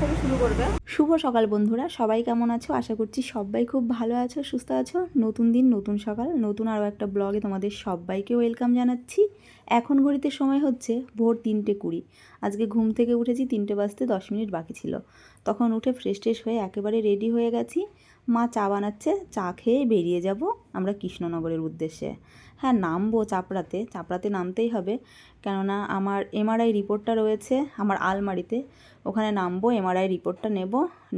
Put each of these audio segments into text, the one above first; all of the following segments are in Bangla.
থেকে শুরু করবে? শুভ সকাল বন্ধুরা, সবাই কেমন আছো? আশা করছি সবাই খুব ভালো আছো, সুস্থ আছো। নতুন দিন, নতুন সকাল, নতুন আরও একটা ব্লগে তোমাদের সবাইকে ওয়েলকাম জানাচ্ছি। এখন ঘড়িতে সময় হচ্ছে ভোর তিনটে কুড়ি। আজকে ঘুম থেকে উঠেছি তিনটে বাজতে দশ মিনিট বাকি ছিল। তখন উঠে ফ্রেশ ট্রেশ হয়ে একেবারে রেডি হয়ে গেছি। মা চা বানাচ্ছে, চা খেয়ে বেরিয়ে যাব আমরা কৃষ্ণনগরের উদ্দেশ্যে। হ্যাঁ নামবো চাপড়াতে চাপড়াতে নামতেই হবে। কেননা আমার এমআরআই রিপোর্টটা রয়েছে, আমার আলমারিতে। ওখানে নামবো এমআরআই রিপোর্টটা নেব।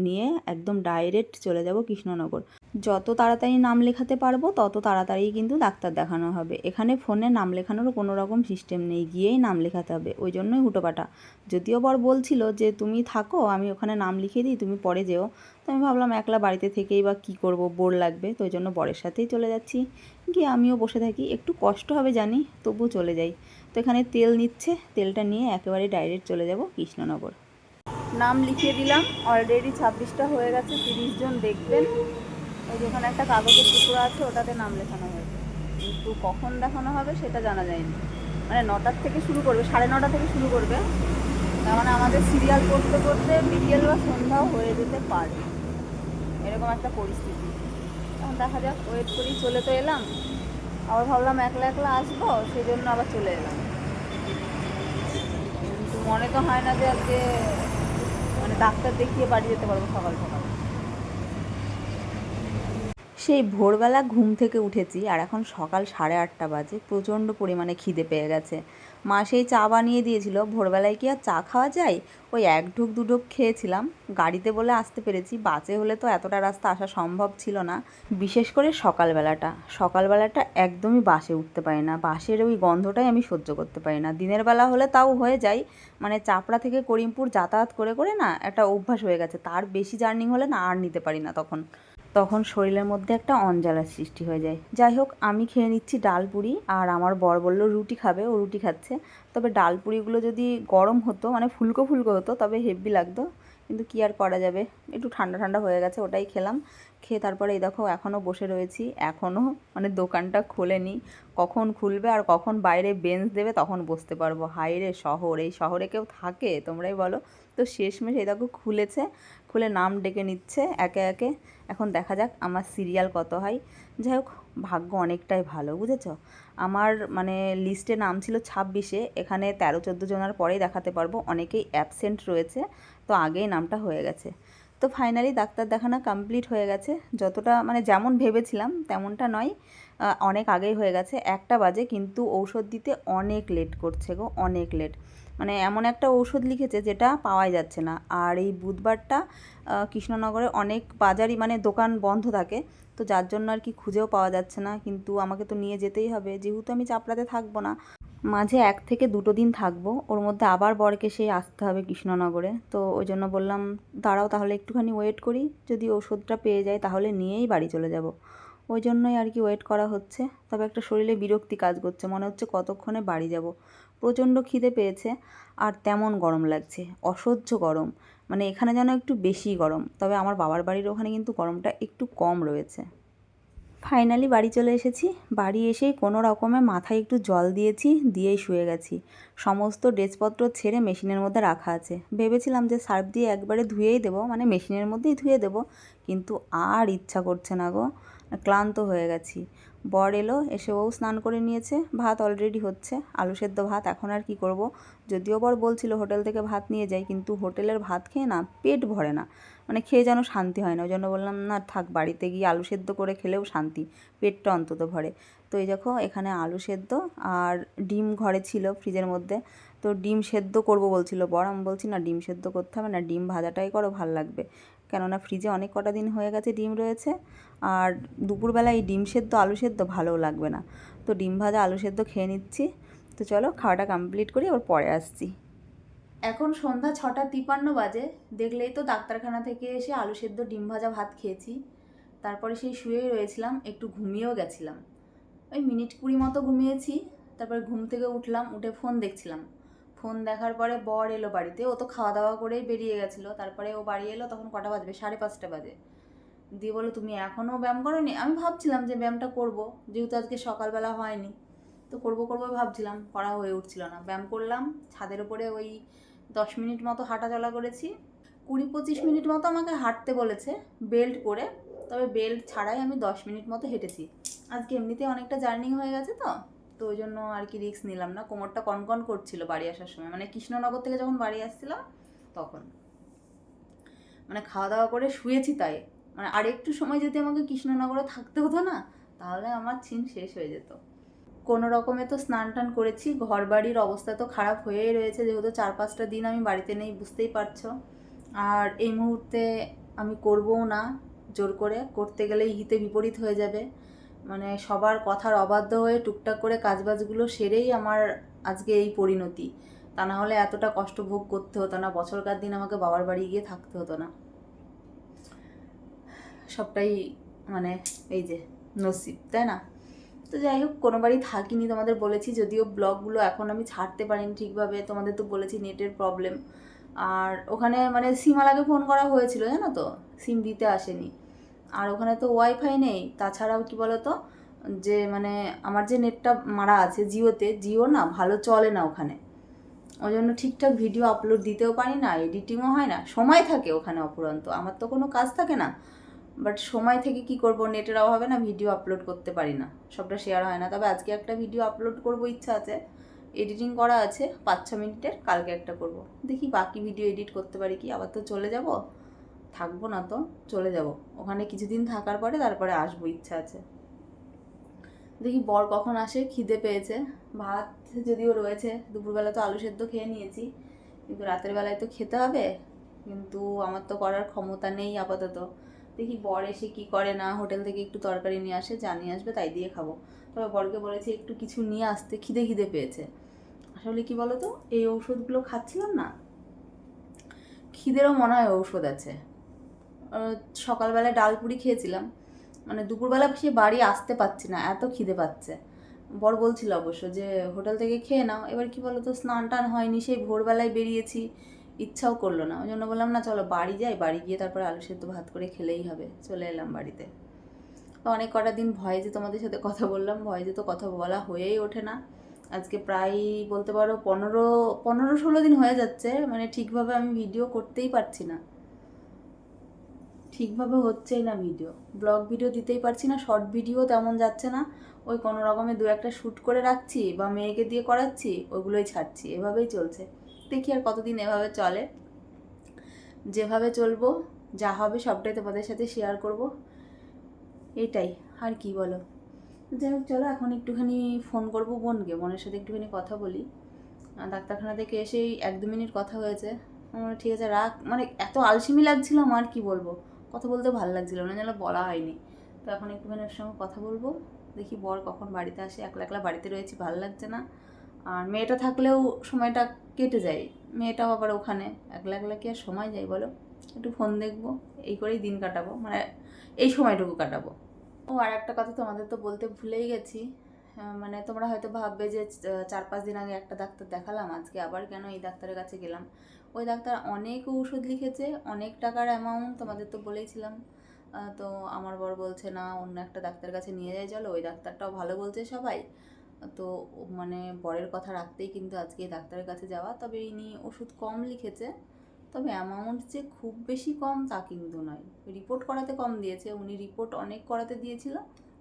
নিয়ে একদম ডাইরেক্ট চলে যাব কৃষ্ণনগর। যত তাড়াতাড়ি নাম লেখাতে পারব, তত তাড়াতাড়ি কিন্তু ডাক্তার দেখানো হবে। এখানে ফোনে নাম লেখানোর কোনো রকম সিস্টেম নেই, গিয়েই নাম লেখাতে হবে। ওই জন্যই হুটোপাটা। যদিও বর বলছিল যে, তুমি থাকো, আমি ওখানে নাম লিখে দিই, তুমি পরে যেও। তো আমি ভাবলাম একলা বাড়িতে থেকেই বা কী করব, বোর লাগবে। তো ওই জন্য বরের সাথেই চলে যাচ্ছি। গিয়ে আমিও বসে থাকি। একটু কষ্ট হবে জানি, তবুও চলে যাই। তো এখানে তেল নিচ্ছে। তেলটা নিয়ে একেবারে ডাইরেক্ট চলে যাব কৃষ্ণনগর। নাম লিখিয়ে দিলাম। অলরেডি ছাব্বিশটা হয়ে গেছে, তিরিশ জন দেখবেন। ওই যেখানে একটা কাগজের টুকরো আছে, ওটাতে নাম লেখানো হয়েছে কিন্তু কখন দেখানো হবে সেটা জানা যায়নি। মানে নটার থেকে শুরু করবে, সাড়ে নটা থেকে শুরু করবে। তার মানে আমাদের সিরিয়াল করতে করতে বিকেল বা সন্ধ্যাও হয়ে যেতে পারে। এরকম একটা পরিস্থিতি। এখন দেখা যাক ওয়েট করেই চলে তো এলাম। আবার ভাবলাম একলা একলা আসব সেই জন্য আবার চলে এলাম। কিন্তু মনে তো হয় না যে আজকে ডাক্তার দেখিয়ে বাড়ি যেতে পারব সকাল সকাল। সেই ভোরবেলা ঘুম থেকে উঠেছি আর এখন সকাল সাড়ে আটটা বাজে, প্রচণ্ড পরিমাণে খিদে পেয়ে গেছে। মা সেই চা বানিয়ে দিয়েছিল, ভোরবেলায় কি আর চা খাওয়া যায়? ওই এক ঢুক দু ঢুক খেয়েছিলাম। গাড়িতে বলে আসতে পেরেছি, বাসে হলে তো এতটা রাস্তা আসা সম্ভব ছিল না। বিশেষ করে সকালবেলাটা। সকালবেলাটা একদমই বাসে উঠতে পারি না। বাসের ওই গন্ধটাই আমি সহ্য করতে পারি না। দিনের বেলা হলে তাও হয়ে যায়। মানে চাপড়া থেকে করিমপুর যাতায়াত করে করে না একটা অভ্যাস হয়ে গেছে। তার বেশি জার্নি হলে না আর নিতে পারি না তখন। তখন শরীরের মধ্যে একটা অঞ্জালার সৃষ্টি হয়ে যায়। যাই হোক, আমি খেয়ে নিচ্ছি ডাল পুরি আর আমার বর বলল, রুটি খাবে, ও রুটি খাচ্ছে। তবে ডাল পুরিগুলো যদি গরম হতো মানে ফুলকো ফুলকো হতো, তবে হেভি লাগতো। কিন্তু কি আর করা যাবে? একটু ঠান্ডা ঠান্ডা হয়ে গেছে, ওটাই খেলাম। খেয়ে তারপরে এই দেখো এখনও বসে রয়েছি, এখনও মানে দোকানটা খোলেনি। কখন খুলবে আর কখন বাইরে বেঞ্চ দেবে তখন বসতে পারব। হাইরে শহর, এই শহরে কেউ থাকে? তোমরাই বলো। তো শেষমেশ এই দেখো খুলেছে, খুলে নাম ডেকে নিচ্ছে একে একে। এখন দেখা যাক আমার সিরিয়াল কত হয়। যাই হোক, ভাগ্য অনেকটাই ভালো, বুঝেছ? আমার মানে লিস্টে নাম ছিল ছাব্বিশে, এখানে তেরো, চোদ্দ জনের পরেই দেখাতে পারব। অনেকেই অ্যাবসেন্ট রয়েছে। তো আগেই নামটা হয়ে গেছে। তো ফাইনালি ডাক্তার দেখানো কমপ্লিট হয়ে গেছে। যতটা মানে যেমন ভেবেছিলাম তেমনটা নয় অনেক আগেই হয়ে গেছে। একটা বাজে কিন্তু ঔষধ দিতে অনেক লেট করছে গো, অনেক লেট মানে এমন একটা ঔষধ লিখেছে যেটা পাওয়াই যাচ্ছে না। আর এই বুধবারটা কৃষ্ণনগরে অনেক বাজারই মানে দোকান বন্ধ থাকে। তো যার জন্য আর কি খুঁজেও পাওয়া যাচ্ছে না। কিন্তু আমাকে তো নিয়ে যেতেই হবে। যেহেতু আমি চাপড়াতে থাকব না। মাঝে এক থেকে দুটো দিন থাকব। ওর মধ্যে আবার বরকে সেই আসতে হবে কৃষ্ণনগরে। তো ওই জন্য বললাম, দাঁড়াও তাহলে একটুখানি ওয়েট করি। যদি ওষুধটা পেয়ে যায় তাহলে নিয়েই বাড়ি চলে যাব। ওই জন্যই আর কি ওয়েট করা হচ্ছে। তবে একটা শরীরে বিরক্তি কাজ করছে। মনে হচ্ছে কতক্ষণে বাড়ি যাব। প্রচণ্ড খিদে পেয়েছে আর তেমন গরম লাগছে। অসহ্য গরম। মানে এখানে যেন একটু বেশি গরম। তবে আমার বাবার বাড়ির ওখানে কিন্তু গরমটা একটু কম রয়েছে। ফাইনালি বাড়ি চলে এসেছি। বাড়ি এসেই কোনো রকমে মাথায় একটু জল দিয়েছি, দিয়েই শুয়ে গেছি। সমস্ত ড্রেসপত্র ছেড়ে মেশিনের মধ্যে রাখা আছে। ভেবেছিলাম যে সার্ফ দিয়ে একবারে ধুয়েই দেবো মানে মেশিনের মধ্যেই ধুয়ে দেবো, কিন্তু আর ইচ্ছা করছে না গো। ক্লান্ত হয়ে গেছি। বর এলো, এসে ও স্নান করে নিয়েছে। ভাত অলরেডি হচ্ছে। আলু সেদ্ধ ভাত, এখন আর কি করব? যদিও বর বলছিল হোটেল থেকে ভাত নিয়ে যাই, কিন্তু হোটেলের ভাত খেয়ে না পেট ভরে না। মানে খেয়ে যেন শান্তি হয় না, ওই জন্য বললাম, না, থাক, বাড়িতে গিয়ে আলু সেদ্ধ করে খেলেও শান্তি। পেটটা অন্তত ভরে। তো এই দেখো, এখানে আলু সেদ্ধ আর ডিম ঘরে ছিল ফ্রিজের মধ্যে। তো ডিম সেদ্ধ করব বলছিল বর। আমি বলছি, না, ডিম সেদ্ধ করতে হবে না, ডিম ভাজাটাই করো, ভালো লাগবে। কেননা ফ্রিজে অনেক কটা দিন হয়ে গেছে ডিম রয়েছে। আর দুপুরবেলা এই ডিম সেদ্ধ, আলু সেদ্ধ ভালোও লাগবে না। তো ডিম ভাজা, আলু সেদ্ধ খেয়ে নিচ্ছি। তো চলো খাওয়াটা কমপ্লিট করি আবার পরে আসছি। এখন সন্ধ্যা ছটা তিপান্ন বাজে। দেখলেই তো ডাক্তারখানা থেকে এসে আলু সেদ্ধ, ডিম ভাজা, ভাত খেয়েছি। তারপরে সেই শুয়েই রয়েছিলাম, একটু ঘুমিয়েও গেছিলাম। ওই মিনিট কুড়ি মতো ঘুমিয়েছি। তারপরে ঘুম থেকে উঠলাম, উঠে ফোন দেখছিলাম। ফোন দেখার পরে বর এলো বাড়িতে। ও তো খাওয়া দাওয়া করেই বেরিয়ে গেছিল। তারপরে ও বাড়ি এলো, তখন কটা বাজবে? সাড়ে পাঁচটা বাজে। দিয়ে বলো তুমি এখনও ব্যায়াম করোনি? আমি ভাবছিলাম যে ব্যায়ামটা করব, যেহেতু আজকে সকালবেলা হয়নি। তো করব করব ভাবছিলাম, করা হয়ে উঠছিল না। ব্যায়াম করলাম, ছাদের উপরে ওই দশ মিনিট মতো হাঁটা চলা করেছি। কুড়ি পঁচিশ মিনিট মতো আমাকে হাঁটতে বলেছে, বেল্ট পরে। তবে বেল্ট ছাড়াই আমি দশ মিনিট মতো হেঁটেছি। আজকে এমনিতে অনেকটা জার্নি হয়ে গেছে তো? তো ওই জন্য আর কি রিস্ক নিলাম না। কোমরটা কনকন করছিল বাড়ি আসার সময়। মানে কৃষ্ণনগর থেকে যখন বাড়ি আসছিলাম তখন। মানে খাওয়া দাওয়া করে শুয়েছি তাই। মানে আর একটু সময় যদি আমাকে কৃষ্ণনগরে থাকতে হতো না, তাহলে আমার ছিন শেষ হয়ে যেত। কোনো রকমে তো স্নান টান করেছি। ঘর বাড়ির অবস্থা তো খারাপ হয়েই রয়েছে। যেহেতু চার পাঁচটা দিন আমি বাড়িতে নেই, বুঝতেই পারছ। আর এই মুহূর্তে আমি করবও না। জোর করে। করতে গেলেই হিতে বিপরীত হয়ে যাবে। মানে সবার কথার অবাধ্য হয়ে টুকটাক করে কাজবাজগুলো সেরেই আমার আজকে এই পরিণতি। তা না হলে এতটা কষ্ট ভোগ করতে হতো না, বছরকার দিন আমাকে বাবার বাড়ি গিয়ে থাকতে হতো না। সবটাই মানে এই যে নসিব, তাই না? তো যাই হোক, কোনো বাড়ি থাকিনি তোমাদের বলেছি, যদিও ব্লগগুলো এখন আমি ছাড়তে পারিনি ঠিকভাবে, তোমাদের তো বলেছি নেটের প্রবলেম। আর ওখানে মানে সিমালাকে ফোন করা হয়েছিল, জানো তো? সিম দিতে আসেনি। আর ওখানে তো ওয়াইফাই নেই, তাছাড়াও কি বলো তো যে মানে আমার যে নেটটা মারা আছে জিওতে, জিও না ভালো চলে না ওখানে। ওই জন্য ঠিকঠাক ভিডিও আপলোড দিতেও পারি না এডিটিংও হয় না, সময় থাকে ওখানে অপুরন্ত। আমার তো কোনো কাজ থাকে না বাট সময় থেকে কি করব? নেটের অভাবে না ভিডিও আপলোড করতে পারি না, সবটা শেয়ার হয় না। তবে আজকে একটা ভিডিও আপলোড করব ইচ্ছা আছে এডিটিং করা আছে, পাঁচ ছ মিনিটের, কালকে একটা করব। দেখি বাকি ভিডিও এডিট করতে পারি কি, আবার তো চলে যাব। থাকব না তো, চলে যাব। ওখানে কিছুদিন থাকার পরে তারপরে আসব, ইচ্ছা আছে। দেখি বর কখন আসে, খিদে পেয়েছে। ভাত যদিও রয়েছে, দুপুরবেলা তো আলু সেদ্ধ খেয়ে নিয়েছি। কিন্তু রাতের বেলায় তো খেতে হবে, কিন্তু আমার তো করার ক্ষমতা নেই আপাতত। দেখি বর এসে কি করে না, হোটেল থেকে একটু তরকারি নিয়ে আসে, যা নিয়ে আসবে তাই দিয়ে খাব। তবে বরকে বলেছি একটু কিছু নিয়ে আসতে, খিদে খিদে পেয়েছে। আসলে কি বলতো, এই ঔষধগুলো খাচ্ছিলাম না, খিদেরও মনে হয় ঔষধ আছে। আহ, সকালবেলায় ডাল পুরি খেয়েছিলাম। মানে দুপুরবেলা সে বাড়ি আসতে পারছি না এত খিদে পাচ্ছে। বর বলছিল অবশ্য যে হোটেল থেকে খেয়ে নাও। এবার কি বলতো স্নান টান হয়নি সেই ভোরবেলায় বেরিয়েছি ইচ্ছাও করল না। ওই জন্য বললাম না চলো বাড়ি যাই বাড়ি গিয়ে তারপরে আলু সেদ্ধ ভাত করে খেলেই হবে চলে এলাম বাড়িতে। তো অনেক কটা দিন ভয়ে যে তোমাদের সাথে কথা বললাম ভয়ে যে তো কথা বলা হয়েই ওঠে না। আজকে প্রায় বলতে পারো পনেরো পনেরো ষোলো দিন হয়ে যাচ্ছে মানে ঠিকভাবে আমি ভিডিও করতেই পারছি না। ঠিকভাবে হচ্ছেই না ভিডিও ব্লগ ভিডিও দিতেই পারছি না শর্ট ভিডিও তেমন যাচ্ছে না। ওই কোনো রকমে দু একটা শ্যুট করে রাখছি বা মেয়েকে দিয়ে করাচ্ছি, ওইগুলোই ছাড়ছি, এভাবেই চলছে। দেখি আর কতদিন এভাবে চলে। যেভাবে চলবো, যা হবে সবটাই তোমাদের সাথে শেয়ার করব। এটাই, আর কি বলো? যাই হোক, চলো এখন একটুখানি ফোন করব বোনকে, বোনের সাথে একটুখানি কথা বলি। ডাক্তারখানা থেকে এসেই এক দু মিনিট কথা হয়েছে। ঠিক আছে, রাখ। মানে এত আলসেমি লাগছিল আমার, কি বলব? কথা বলতে ভালো লাগছিল না, যেন বলা হয়নি। তো এখন একটুখানি ওর সঙ্গে কথা বলব, দেখি বর কখন বাড়িতে আসে। একলা একলা বাড়িতে রয়েছি, ভালো লাগছে না। আর মেয়েটা থাকলেও সময়টা কেটে যায়। মেয়েটাও আবার ওখানে। একলা একলা কি আর সময় যায় বলো? একটু ফোন দেখব, এই করেই দিন কাটাবো। মানে এই সময়টুকু কাটাবো। ও আর একটা কথা তোমাদের তো বলতে ভুলেই গেছি। মানে তোমরা হয়তো ভাববে যে চার পাঁচ দিন আগে একটা ডাক্তার দেখালাম, আজকে আবার কেন এই ডাক্তারের কাছে গেলাম? ওই ডাক্তার অনেক ঔষধ লিখেছে, অনেক টাকার অ্যামাউন্ট তোমাদের তো বলেইছিলাম। তো আমার বর বলছে, না, অন্য একটা ডাক্তারের কাছে নিয়ে যায় চলো। ওই ডাক্তারটাও ভালো বলছে সবাই। তো মানে বরের কথা রাখতেই কিন্তু আজকে এই ডাক্তারের কাছে যাওয়া, তবে ইনি ওষুধ কম লিখেছে, তবে অ্যামাউন্ট যে খুব বেশি কম তা কিন্তু নয়। রিপোর্ট করাতে কম দিয়েছে, উনি রিপোর্ট অনেক করাতে দিয়েছিল।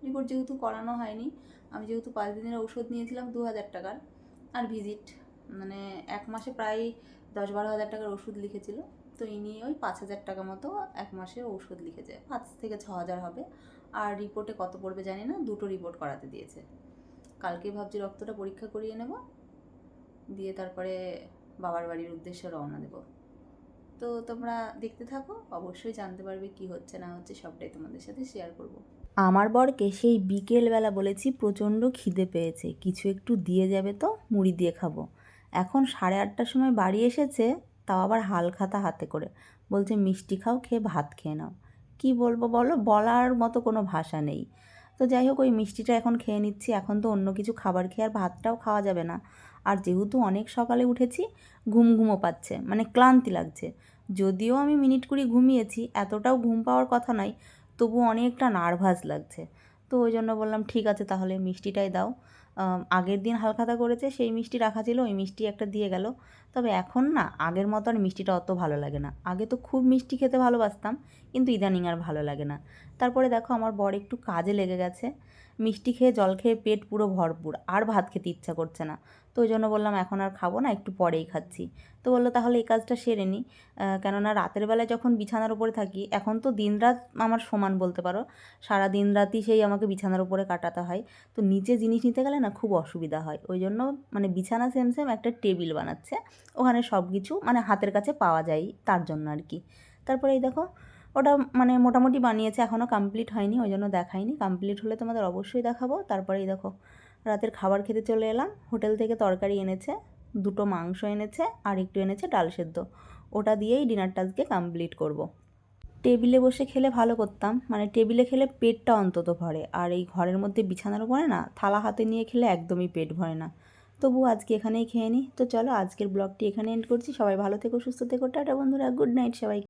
রিপোর্ট যেহেতু করানো হয়নি, আমি যেহেতু পাঁচ দিনের ওষুধ নিয়েছিলাম দু হাজার টাকার আর ভিজিট মানে এক মাসে প্রায় দশ বারো হাজার টাকার ওষুধ লিখেছিল, তো এই নিয়ে ওই পাঁচ হাজার টাকা মতো এক মাসে ওষুধ লিখেছে, পাঁচ থেকে ছ হাজার হবে। আর রিপোর্টে কত পড়বে জানি না, দুটো রিপোর্ট করাতে দিয়েছে। কালকে ভাবছি রক্তটা পরীক্ষা করিয়ে নেব, দিয়ে তারপরে বাবার বাড়ির উদ্দেশ্যে রওনা দেব। তো তোমরা দেখতে থাকো, অবশ্যই জানতে পারবে কি হচ্ছে না হচ্ছে, সবটাই তোমাদের সাথে শেয়ার করব। আমার বরকে সেই বিকেলবেলা বলেছি, প্রচণ্ড খিদে পেয়েছে, কিছু একটু দিয়ে যাবে তো, মুড়ি দিয়ে খাব। এখন সাড়ে আটটার সময় বাড়ি এসেছে, তাও আবার হাল খাতা হাতে করে। বলছে, মিষ্টি খাও, খেয়ে ভাত খেয়ে নাও। কি বলব বলো, বলার মতো কোনো ভাষা নেই। তো যাই হোক, ওই মিষ্টিটা এখন খেয়ে নিচ্ছি, এখন তো অন্য কিছু খাবার খেয়ে আর ভাতটাও খাওয়া যাবে না। আর যেহেতু অনেক সকালে উঠেছি, ঘুম ঘুমও পাচ্ছে মানে ক্লান্তি লাগছে। যদিও আমি মিনিট কুড়ি ঘুমিয়েছি, এতটাও ঘুম পাওয়ার কথা নয় তবু অনেকটা নার্ভাস লাগছে। তো ওই জন্য বললাম, ঠিক আছে, তাহলে মিষ্টিটাই দাও। আগের দিন হালখাতা করেছে, সেই মিষ্টি রাখা ছিল, ওই মিষ্টি একটা দিয়ে গেল। তবে এখন না, আগের মতো আর মিষ্টিটা অত ভালো লাগে না। আগে তো খুব মিষ্টি খেতে ভালোবাসতাম, কিন্তু ইদানিং আর ভালো লাগে না। তারপরে দেখো, আমার বর একটু কাজে লেগে গেছে। মিষ্টি খেয়ে জল খেয়ে পেট পুরো ভরপুর, আর ভাত খেতে ইচ্ছা করছে না। তো ওই জন্য বললাম, এখন আর খাব না, একটু পরেই খাচ্ছি। তো বলল, তাহলে এই কাজটা সেরে নিই কেননা রাতের বেলায় যখন বিছানার উপরে থাকি, এখন তো দিনরাত আমার সমান বলতে পারো, সারা দিন রাতই সেই আমাকে বিছানার উপরে কাটাতে হয়। তো নিচে জিনিস নিতে গেলে না খুব অসুবিধা হয়। ওই জন্য মানে বিছানা সেম সেম একটা টেবিল বানাচ্ছে। ওখানে সব কিছু মানে হাতের কাছে পাওয়া যায় তার জন্য আর কি। তারপরে এই দেখো ওটা মানে মোটামুটি বানিয়েছে এখনও কমপ্লিট হয়নি ওই জন্য দেখাইনি। কমপ্লিট হলে তোমাদের অবশ্যই দেখাবো। তারপরেই দেখো, রাতের খাবার খেতে চলে এলাম। হোটেল থেকে তরকারি এনেছে, দুটো মাংস এনেছে, আর একটু এনেছে ডাল সেদ্ধ। ওটা দিয়েই ডিনারটা আজকে কমপ্লিট করব। টেবিলে বসে খেলে ভালো করতাম। মানে টেবিলে খেলে পেটটা অন্তত ভরে। আর এই ঘরের মধ্যে বিছানার উপরে না, থালা হাতে নিয়ে খেলে একদমই পেট ভরে না। তবু আজকে এখানেই খেয়ে নিই তো চলো, আজকের ব্লগটি এখানে এন্ড করছি। সবাই ভালো থেকো, সুস্থ থেকো। টাটা বন্ধুরা গুড নাইট সবাই